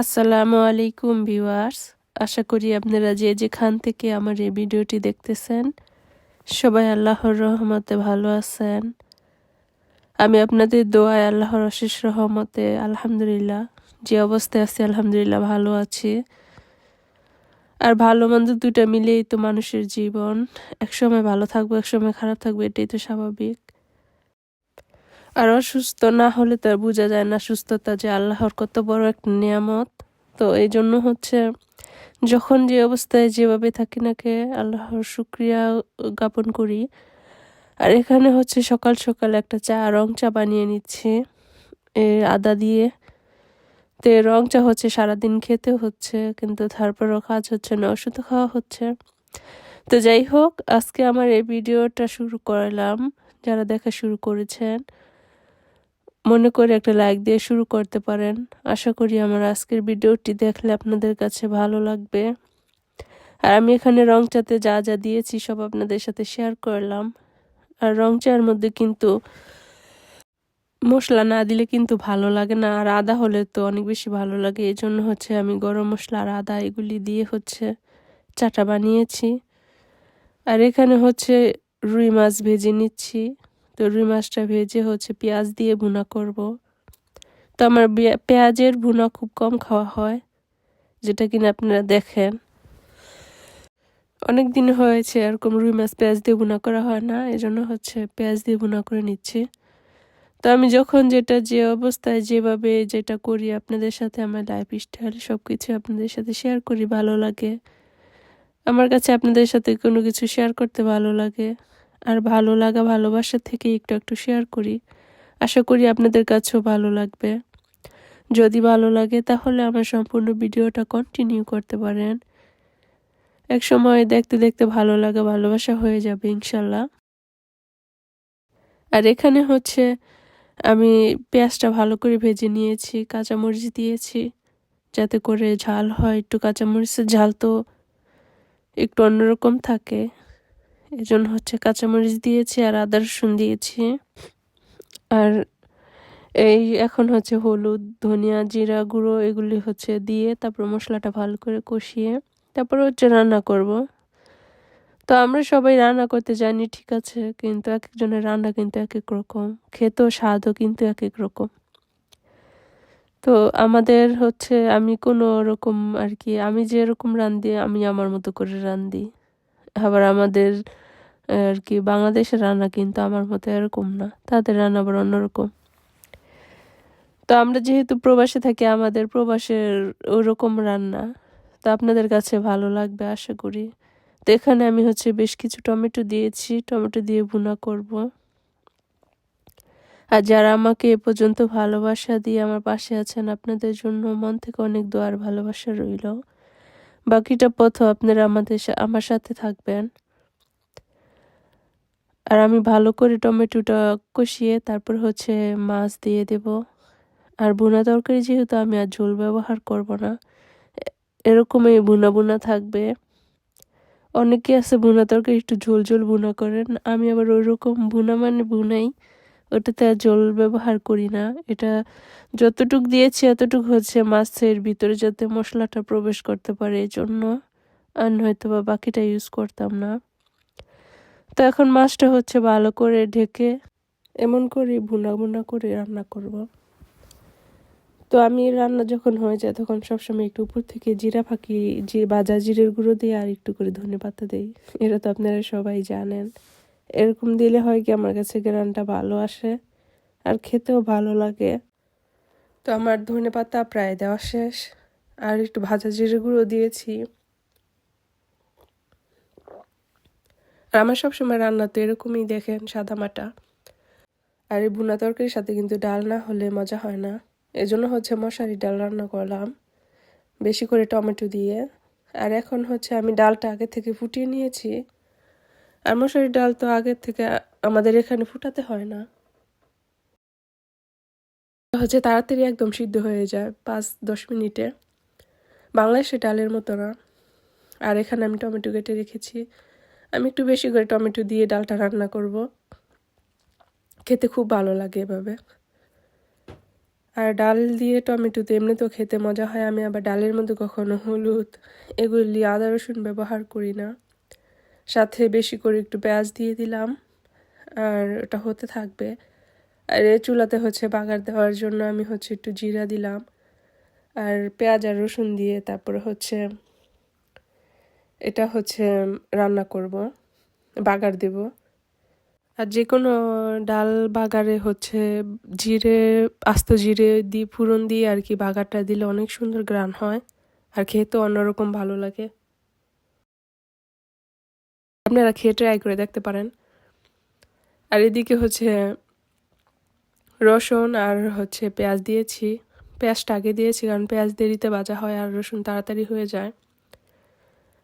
আসসালামু আলাইকুম ভিউয়ার্স। আশা করি আপনারা যে যেখান থেকে আমার এই ভিডিওটি দেখতেছেন, সবাই আল্লাহর রহমতে ভালো আছেন। আমি আপনাদের দোয়ায় আল্লাহর অশেষ রহমতে, আলহামদুলিল্লাহ, যে অবস্থায় আছি, আলহামদুলিল্লাহ ভালো আছি। আর ভালো মন্দ দুটা মিলেই তো মানুষের জীবন। একসময় ভালো থাকব, একসময় খারাপ থাকব, এটাই তো স্বাভাবিক। আর অসুস্থ না হলে তো বোঝা যায় না সুস্থতা যে আল্লাহর কত বড় একটা নিয়ামত। তো এই জন্য হচ্ছে যখন যে অবস্থায় যেভাবে থাকি নাকে আল্লাহর শুক্রিয়া জ্ঞাপন করি। আর এখানে হচ্ছে সকাল সকাল একটা চা, রং চা বানিয়ে নিচ্ছি। এ আদা দিয়ে। তো রং চা হচ্ছে সারাদিন খেতে হচ্ছে, কিন্তু তারপরও কাজ হচ্ছে না, ওষুধ খাওয়া হচ্ছে। তো যাই হোক, আজকে আমার এই ভিডিওটা শুরু করলাম। যারা দেখা শুরু করেছেন মনে করে একটা লাইক দিয়ে শুরু করতে পারেন। আশা করি আমার আজকের ভিডিওটি দেখলে আপনাদের কাছে ভালো লাগবে। আর আমি এখানে রং চাতে যা যা দিয়েছি সব আপনাদের সাথে শেয়ার করলাম। আর রং চার মধ্যে কিন্তু মশলা না দিলে কিন্তু ভালো লাগে না, আর আদা হলে তো অনেক বেশি ভালো লাগে। এই জন্য হচ্ছে আমি গরম মশলা আর আদা এগুলি দিয়ে হচ্ছে চাটা বানিয়েছি। আর এখানে হচ্ছে রুই মাছ ভেজে নিচ্ছি। তো রুই মাছটা ভেজে হচ্ছে পেঁয়াজ দিয়ে ভুনা করব। তো আমার পেঁয়াজের ভুনা খুব কম খাওয়া হয়, যেটা কিনা আপনারা দেখেন। অনেক দিন হয়েছে এরকম রুই মাছ পেঁয়াজ দিয়ে ভুনা করা হয় না, এজন্য হচ্ছে পেঁয়াজ দিয়ে ভুনা করে নিচ্ছি। তো আমি যখন যেটা যে অবস্থায় যেভাবে যেটা করি, আপনাদের সাথে আমার লাইফ স্টাইল সব কিছু আপনাদের সাথে শেয়ার করি, ভালো লাগে। আমার কাছে আপনাদের সাথে কোনো কিছু শেয়ার করতে ভালো লাগে। আর ভালো লাগা, ভালোবাসা থেকে একটু একটু শেয়ার করি। আশা করি আপনাদের কাছেও ভালো লাগবে। যদি ভালো লাগে, তাহলে আমার সম্পূর্ণ ভিডিওটা কন্টিনিউ করতে পারেন। এক সময় দেখতে দেখতে ভালো লাগা, ভালোবাসা হয়ে যাবে ইনশাল্লাহ আর এখানে হচ্ছে, আমি পেঁয়াজটা ভালো করে ভেজে নিয়েছি, কাঁচামরিচ দিয়েছি, যাতে করে ঝাল হয়। একটু কাঁচামরিচের ঝাল তো একটু অন্যরকম থাকে। এজন্য হচ্ছে কাঁচামরিচ দিয়েছি আর আদা রসুন দিয়েছি। আর এই এখন হচ্ছে হলুদ, ধনিয়া, জিরা গুঁড়ো এগুলি হচ্ছে দিয়ে তারপর মশলাটা ভালো করে কষিয়ে তারপর হচ্ছে রান্না করব। তো আমরা সবাই রান্না করতে জানি, ঠিক আছে, কিন্তু এক একজনের রান্না কিন্তু এক এক রকম, খেতেও স্বাদও কিন্তু এক এক রকম। তো আমাদের হচ্ছে আমি কোনো রকম আর কি, আমি যেরকম রান্ধি আমি আমার মতো করে রান্ধি আবার আমাদের আর কি, বাংলাদেশের রান্না কিন্তু আমার মতো এরকম না। তাদের রান্না আবার অন্যরকম। তো আমরা যেহেতু প্রবাসে থাকি, আমাদের প্রবাসের ওরকম রান্না তো আপনাদের কাছে ভালো লাগবে, আশা করি। তো এখানে আমি হচ্ছে বেশ কিছু টমেটো দিয়েছি, টমেটো দিয়ে ভুনা করব। আর যারা আমাকে এ পর্যন্ত ভালোবাসা দিয়ে আমার পাশে আছেন, আপনাদের জন্য মন থেকে অনেক দোয়ার ভালোবাসা রইল। বাকিটা পথ আপনারা আমাদের আমার সাথে থাকবেন। আর আমি ভালো করে টমেটোটা কষিয়ে তারপর হচ্ছে মাছ দিয়ে দেব। আর বুনা তরকারি যেহেতু আমি আর ঝোল ব্যবহার করব না, এরকমই বুনা বুনা থাকবে। অনেকে আছে বুনা তরকারি একটু ঝোল ঝোল বুনা করেন, আমি আবার ওই রকম বুনা মানে বুনাই ওটাতে জল ব্যবহার করি না। এটা যতটুক দিয়েছি এতটুক হচ্ছে মাছের ভিতরে যাতে মশলাটা প্রবেশ করতে পারে এই জন্য আর হয়তো বা বাকিটা ইউজ করতাম না। তো এখন মাছটা হচ্ছে ভালো করে ঢেকে এমন করে ভুনা ভুনা করে রান্না করব। তো আমি রান্না যখন হয়ে যায় তখন সবসময় একটু উপর থেকে জিরা ফাঁকি, যে বাজা জিরের গুঁড়ো দিয়ে আর একটু করে ধনে পাতা দিই। এটা তো আপনারা সবাই জানেন। এরকম দিলে হয় কি আমার কাছে গ্রানটা ভালো আসে আর খেতেও ভালো লাগে। তো আমার ধনে পাতা প্রায় দেওয়া শেষ। আর একটু ভাজা জিরে গুঁড়ো দিয়েছি। আর আমার সবসময় রান্না তো এরকমই দেখেন সাদা মাটা। আর এই বুনা তরকারির সাথে কিন্তু ডাল না হলে মজা হয় না। এজন্য হচ্ছে মশারি ডাল রান্না করলাম। বেশি করে টমেটো দিয়ে। আর এখন হচ্ছে আমি ডালটা আগে থেকে ফুটিয়ে নিয়েছি। আর মশারির ডাল তো আগের থেকে আমাদের এখানে ফুটাতে হয় না। হচ্ছে তাড়াতাড়ি একদম সিদ্ধ হয়ে যায় পাঁচ, দশ মিনিটে। বাংলাদেশে ডালের মতো না। আর এখানে আমি টমেটো কেটে রেখেছি। আমি একটু বেশি করে টমেটো দিয়ে ডালটা রান্না করব। খেতে খুব ভালো লাগে এভাবে। আর ডাল দিয়ে টমেটো তো এমনিতেও খেতে মজা হয়। আমি আবার ডালের মধ্যে কখনো হলুদ, এগুলি আদা রসুন ব্যবহার করি না। সাথে বেশি করে একটু পেঁয়াজ দিয়ে দিলাম। আর ওটা হতে থাকবে। আর এ চুলাতে হচ্ছে বাগার দেওয়ার জন্য আমি হচ্ছে একটু জিরা দিলাম। আর পেঁয়াজ আর রসুন দিয়ে তারপরে হচ্ছে এটা হচ্ছে রান্না করব। বাগার দেব। আর যে কোনো ডাল বাগারে হচ্ছে জিরে, আস্ত জিরে দিয়ে ফুরন দিয়ে আর কি বাগারটা দিলে অনেক সুন্দর গ্রান হয়। আর খেতে অন্যরকম ভালো লাগে। আপনারা খেয়ে ট্রাই করে দেখতে পারেন। আর এদিকে হচ্ছে রসুন আর হচ্ছে পেঁয়াজ দিয়েছি। পেঁয়াজটা আগে দিয়েছি কারণ পেঁয়াজ দেরিতে বাজা হয় আর রসুন তাড়াতাড়ি হয়ে যায়।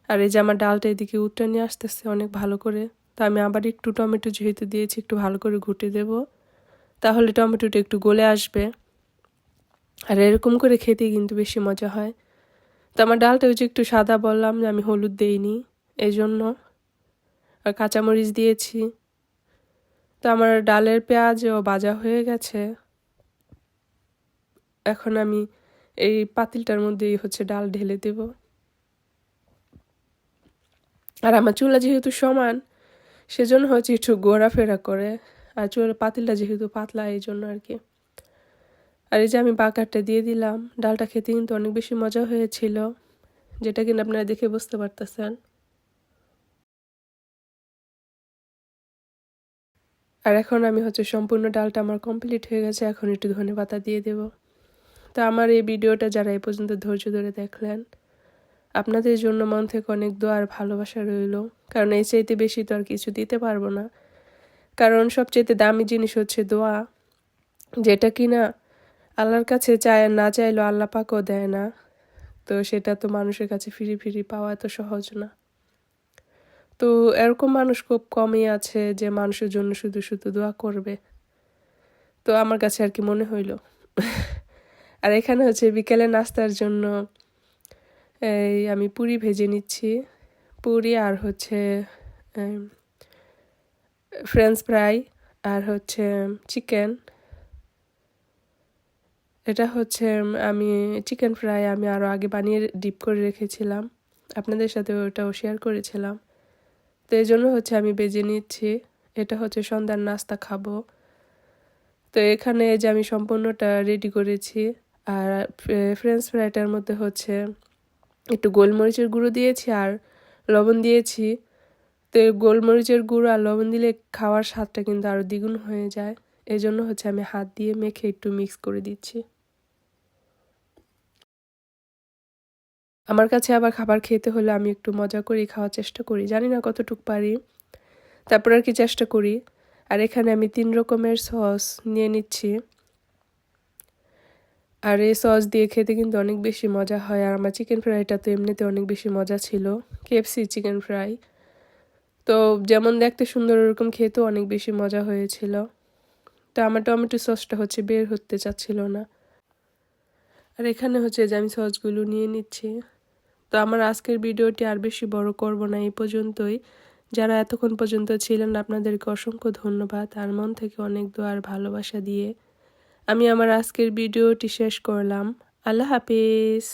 আর এই যে আমার ডালটা এদিকে উঠে নিয়ে আসতেছে অনেক ভালো করে। তা আমি আবার একটু টমেটো যেহেতু দিয়েছি একটু ভালো করে ঘুটে দেব। তাহলে টমেটোটা একটু গলে আসবে। আর এরকম করে খেতে কিন্তু বেশি মজা হয়। তো আমার ডালটা ওই যে একটু সাদা বললাম যে আমি হলুদ দেইনি। এই জন্য আর কাঁচামরিচ দিয়েছি। তো আমার ডালের পেঁয়াজও ভাজা হয়ে গেছে। এখন আমি এই পাতিলটার মধ্যেই হচ্ছে ডাল ঢেলে দেব। আর আমার চুলা যেহেতু সমান, সেজন্য হচ্ছে একটু ঘোরাফেরা করে। আর চুলের পাতিলটা যেহেতু পাতলা, এই জন্য আর কি। আর এই যে আমি বাকারটা দিয়ে দিলাম, ডালটা খেতে কিন্তু অনেক বেশি মজা হয়েছিল, যেটা কিনা আপনারা দেখে বুঝতে পারতেছেন। আর এখন আমি হচ্ছে সম্পূর্ণ ডালটা আমার কমপ্লিট হয়ে গেছে, এখন একটু ধনে পাতা দিয়ে দেব। তো আমার এই ভিডিওটা যারা এ পর্যন্ত ধৈর্য ধরে দেখলেন, আপনাদের জন্য মন থেকে অনেক দোয়ার ভালোবাসা রইল। কারণ এই চাইতে বেশি তো আর কিছু দিতে পারব না। কারণ সবচেয়ে দামি জিনিস হচ্ছে দোয়া, যেটা কি না আল্লাহর কাছে চায় না চাইলেও আল্লাহ পাকও দেয় না। তো সেটা তো মানুষের কাছে ফিরি ফিরি পাওয়া এত সহজ না। তো এরকম মানুষ খুব কমই আছে যে মানুষের জন্য শুধু শুধু দোয়া করবে। তো আমার কাছে আর কি মনে হইল। আর এখানে হচ্ছে বিকেলে নাস্তার জন্য এই আমি পুরি ভেজে নিচ্ছি। পুরি আর হচ্ছে ফ্রেঞ্চ ফ্রাই আর হচ্ছে চিকেন এটা হচ্ছে আমি চিকেন ফ্রাই আমি আরও আগে বানিয়ে ডিপ করে রেখেছিলাম। আপনাদের সাথে ওটাও শেয়ার করেছিলাম। তো এই জন্য হচ্ছে আমি বেজে নিচ্ছি। এটা হচ্ছে সন্ধ্যার নাস্তা খাব। তো এখানে যে আমি সম্পূর্ণটা রেডি করেছি। আর ফ্রেঞ্চ ফ্রাইটার মধ্যে হচ্ছে একটু গোলমরিচের গুঁড়ো দিয়েছি আর লবণ দিয়েছি। তো গোলমরিচের গুঁড়ো আর লবণ দিলে খাওয়ার স্বাদটা কিন্তু আরও দ্বিগুণ হয়ে যায়। এই জন্য হচ্ছে আমি হাত দিয়ে মেখে একটু মিক্স করে দিচ্ছি। আমার কাছে আবার খাবার খেতে হলে আমি একটু মজা করি খাওয়ার চেষ্টা করি। জানি না কতটুক পারি। তারপর আর কি চেষ্টা করি। আর এখানে আমি তিন রকমের সস নিয়ে নিচ্ছি। আর এই সস দিয়ে খেতে কিন্তু অনেক বেশি মজা হয়। আর আমার চিকেন ফ্রাইটা তো এমনিতে অনেক বেশি মজা ছিল। কেএফসি চিকেন ফ্রাই তো যেমন দেখতে সুন্দর, ওরকম খেতেও অনেক বেশি মজা হয়েছিল। তো আমার টমেটো সসটা হচ্ছে বের হতে চাচ্ছিল না। আর এখানে হচ্ছে যে আমি সসগুলো নিয়ে নিচ্ছি। তো আমার আজকের ভিডিওটি আর বেশি বড় করব না, এই পর্যন্তই। যারা এতক্ষণ পর্যন্ত ছিলেন, আপনাদেরকে অসংখ্য ধন্যবাদ আর মন থেকে অনেক দোয়ার ভালোবাসা দিয়ে আমি আমার আজকের ভিডিওটি শেষ করলাম। আল্লাহ হাফিজ।